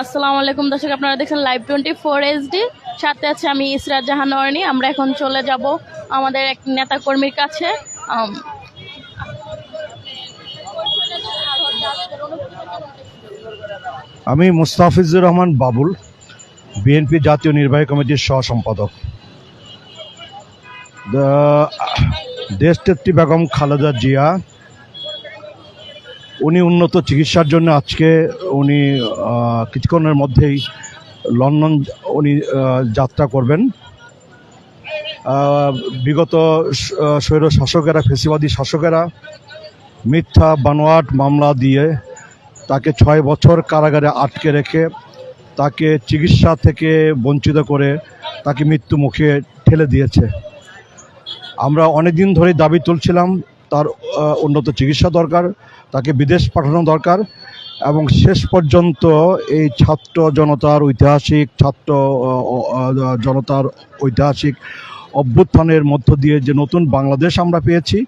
আসসালামু আলাইকুম দর্শক আপনারা দেখছেন লাইভ টোয়েন্টি ফোর এইচডি সাথে আছে আমি ইসরাত জাহান নরনি। আমরা এখন চলে যাব আমাদের এক নেতা কর্মীর কাছে। আম, মুস্তাফিজুর রহমান বাবুল বিএনপি জাতীয় নির্বাহী কমিটির সহ সম্পাদক। দা- দেশনেত্রী বেগম খালেদা জিয়া উনি উন্নত চিকিৎসার জন্য আজকে উনি কিছুক্ষণের মধ্যেই লন্ডন উনি যাত্রা করবেন। বিগত স্বৈর শাসকেরা, ফেসিবাদী শাসকেরা মিথ্যা, বানোয়াট মামলা দিয়ে তাকে ছয় বছর কারাগারে আটকে রেখে তাকে চিকিৎসা থেকে বঞ্চিত করে তাকে মৃত্যু মুখে ঠেলে দিয়েছে। আমরা অনেক দিন ধরেই দাবি তুলছিলাম তার উন্নত চিকিৎসা দরকার, তাকে বিদেশ পাঠানো দরকার, এবং শেষ পর্যন্ত এই ছাত্র জনতার ঐতিহাসিক, ছাত্র জনতার ঐতিহাসিক অভ্যুত্থানের মধ্য দিয়ে যে নতুন বাংলাদেশ আমরা পেয়েছি,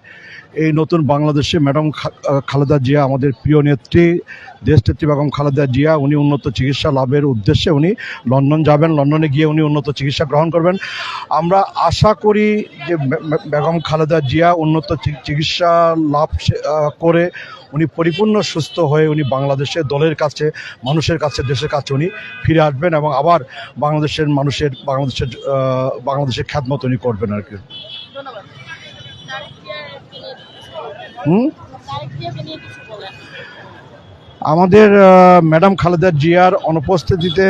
এই নতুন বাংলাদেশে ম্যাডাম খালেদা জিয়া আমাদের প্রিয় নেত্রী দেশনেত্রী বেগম খালেদা জিয়া উনি উন্নত চিকিৎসা লাভের উদ্দেশ্যে উনি লন্ডন যাবেন। লন্ডনে গিয়ে উনি উন্নত চিকিৎসা গ্রহণ করবেন। আমরা আশা করি যে বেগম খালেদা জিয়া উন্নত চিকিৎসা লাভ করে উনি পরিপূর্ণ সুস্থ হয়ে উনি বাংলাদেশের দলের কাছে মানুষের কাছে দেশের কাছে উনি ফিরে আসবেন এবং আবার বাংলাদেশের মানুষের বাংলাদেশের বাংলাদেশের খ্যাতমত উনি করবেন আর কি। হুম? আমাদের ম্যাডাম খালেদা জিয়ার অনুপস্থিতিতে,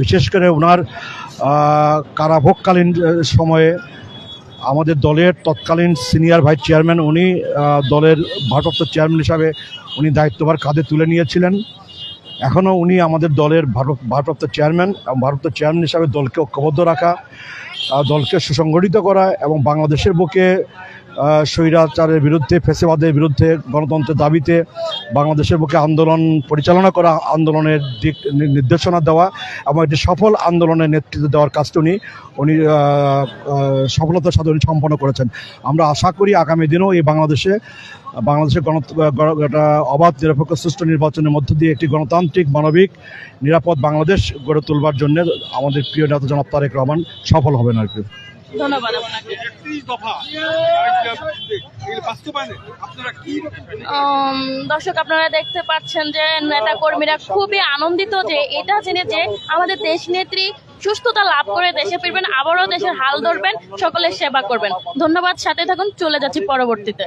বিশেষ করে ওনার কারাভোগকালীন সময়ে আমাদের দলের তৎকালীন সিনিয়র ভাইস চেয়ারম্যান উনি দলের ভারপ্রাপ্ত চেয়ারম্যান হিসাবে উনি দায়িত্বভার কাঁধে তুলে নিয়েছিলেন। এখনও উনি আমাদের দলের ভারপ্রাপ্ত চেয়ারম্যান এবং ভারপ্রাপ্ত চেয়ারম্যান হিসাবে দলকে ঐক্যবদ্ধ রাখা দলকে সুসংগঠিত করা এবং বাংলাদেশের বুকে স্বৈরাচারের বিরুদ্ধে, ফেসিবাদের বিরুদ্ধে গণতন্ত্রের দাবিতে বাংলাদেশের বুকে আন্দোলন পরিচালনা করা, আন্দোলনের দিক নির্দেশনা দেওয়া এবং একটি সফল আন্দোলনের নেতৃত্ব দেওয়ার কাজটি উনি উনি সফলতার সাথে উনি সম্পন্ন করেছেন। আমরা আশা করি আগামী দিনেও এই বাংলাদেশে, বাংলাদেশের গণ অবাধ, নিরপেক্ষ, সুষ্ঠু নির্বাচনের মধ্য দিয়ে একটি গণতান্ত্রিক, মানবিক, নিরাপদ বাংলাদেশ গড়ে তুলবার জন্য আমাদের প্রিয় নেতা জনাব তারেক রহমান সফল হবেন আর কি। ধন্যবাদ আপনাকে। দর্শক আপনারা দেখতে পাচ্ছেন যে নেতা কর্মীরা খুবই আনন্দিত যে এটা জেনে যে আমাদের দেশ নেত্রী সুস্থতা লাভ করে দেশে ফিরবেন আবারও দেশের হাল ধরবেন সকলের সেবা করবেন। ধন্যবাদ সাথে থাকুন চলে যাচ্ছি পরবর্তীতে।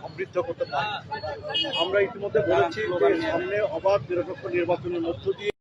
সমৃদ্ধ করতে পারি আমরা ইতিমধ্যে বলেছি যে সামনে অবাধ নিরপেক্ষ নির্বাচনের মধ্য দিয়ে